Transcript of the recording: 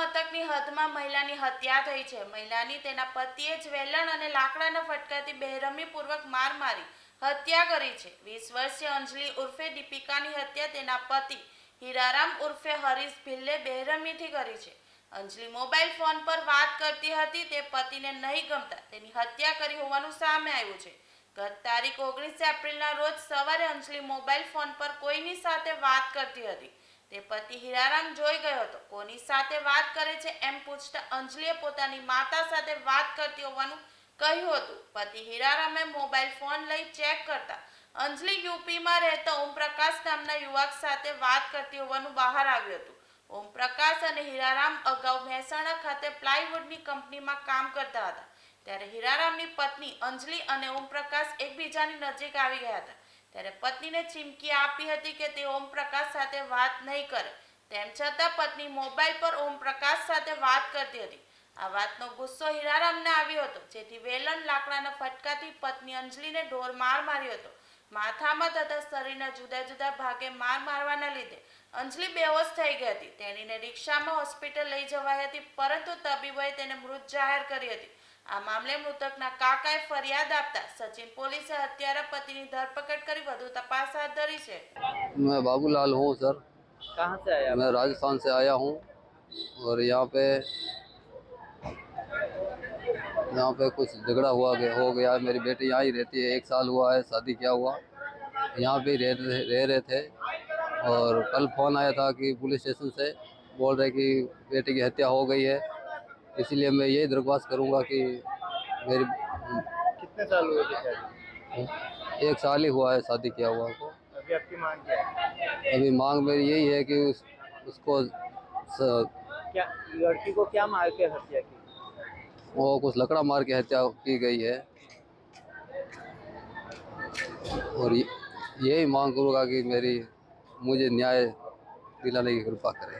મથકની હદમાં મહિલાની હત્યા થઈ છે. મહિલાની તેના પતિએ જ વેલણ અને લાકડાના ફટકાથી બેરહમીપૂર્વક માર મારી હત્યા કરી છે. વીસ વર્ષીય અંજલિ ઉર્ફે દીપિકાની હત્યા તેના પતિ હીરારામ ઉર્ફે હરીશ ભિલ્લે બેરહમીથી કરી છે. અંજલિ મોબાઈલ ફોન પર વાત કરતી હતી, તે પતિને નહીં ગમતા તેની હત્યા કરી હોવાનું સામે આવ્યું છે. ગત તારીખ ઓગણીસ એપ્રિલના રોજ સવારે અંજલિ મોબાઈલ ફોન પર કોઈની સાથે વાત કરતી હતી. તે પતિ હીરારામ જોઈ ગયો હતો. કોની સાથે વાત કરે છે એમ પૂછતા અંજલિએ પોતાની માતા સાથે વાત કરતી હોવાનું કહ્યું હતું. પતિ હીરારામે મોબાઈલ ફોન લઈ ચેક કરતા અંજલિ યુપીમાં રહેતા ઓમપ્રકાશ નામના યુવક સાથે વાત કરતી હોવાનું બહાર આવ્યું હતું. ઓમપ્રકાશ અને હીરારામ અગાઉ મહેસાણા ખાતે પ્લાયવુડની કંપનીમાં કામ કરતા હતા. ત્યારે હીરારામની પત્ની અંજલિ અને ઓમપ્રકાશ એકબીજાની નજીક આવી ગયા હતા. ત્યારે પત્નીને ચીમકી આપી હતી કે તે ઓમપ્રકાશ સાથે વાત નહીં કરે. તેમ છતાં પત્ની મોબાઈલ પર ઓમપ્રકાશ સાથે વાત કરતી હતી. આ વાતનો ગુસ્સો હીરારામને આવ્યો હતો, જેથી વેલણ લાકડાના ફટકાથી પત્ની અંજલિને ઢોર માર માર્યો હતો. માથામાં તથા શરીરના જુદા જુદા ભાગે માર મારવાના લીધે અંજલિ બેહોશ થઈ ગઈ હતી. તેણીને રિક્ષામાં હોસ્પિટલ લઈ જવાઈ હતી, પરંતુ તબીબોએ તેને મૃત જાહેર કરી હતી. આ મામલે મૃતકના કાકાએ ફરિયાદ આપતા સચિન પોલીસે હત્યારા પતિની ધરપકડ કરી વધુ તપાસ હાથ ધરી છે मैं बाबूलाल हूँ सर कहाँ से आया मैं राजस्थान से आया हूँ और यहाँ पे यहाँ पे कुछ झगड़ा हुआ गया हो गया मेरी बेटी यहाँ ही रहती है एक साल हुआ है शादी किया हुआ यहाँ पे रह रह रह रहे थे और कल फोन आया था कि पुलिस स्टेशन से बोल रहे कि बेटी की हत्या हो गई है इसलिए मैं यही दरख्वास्त करूँगा कि मेरी कितने साल हुए थे शादी? एक साल ही हुआ है शादी किया हुआ को। अभी आपकी मांग क्या है? अभी मांग मेरी यही है कि उस, उसको स, क्या लड़की को क्या मार के हत्या की? वो कुछ लकड़ा मार के हत्या की गई है। और यही मांग करूँगा कि मेरी मुझे न्याय दिलाने की कृपा करें।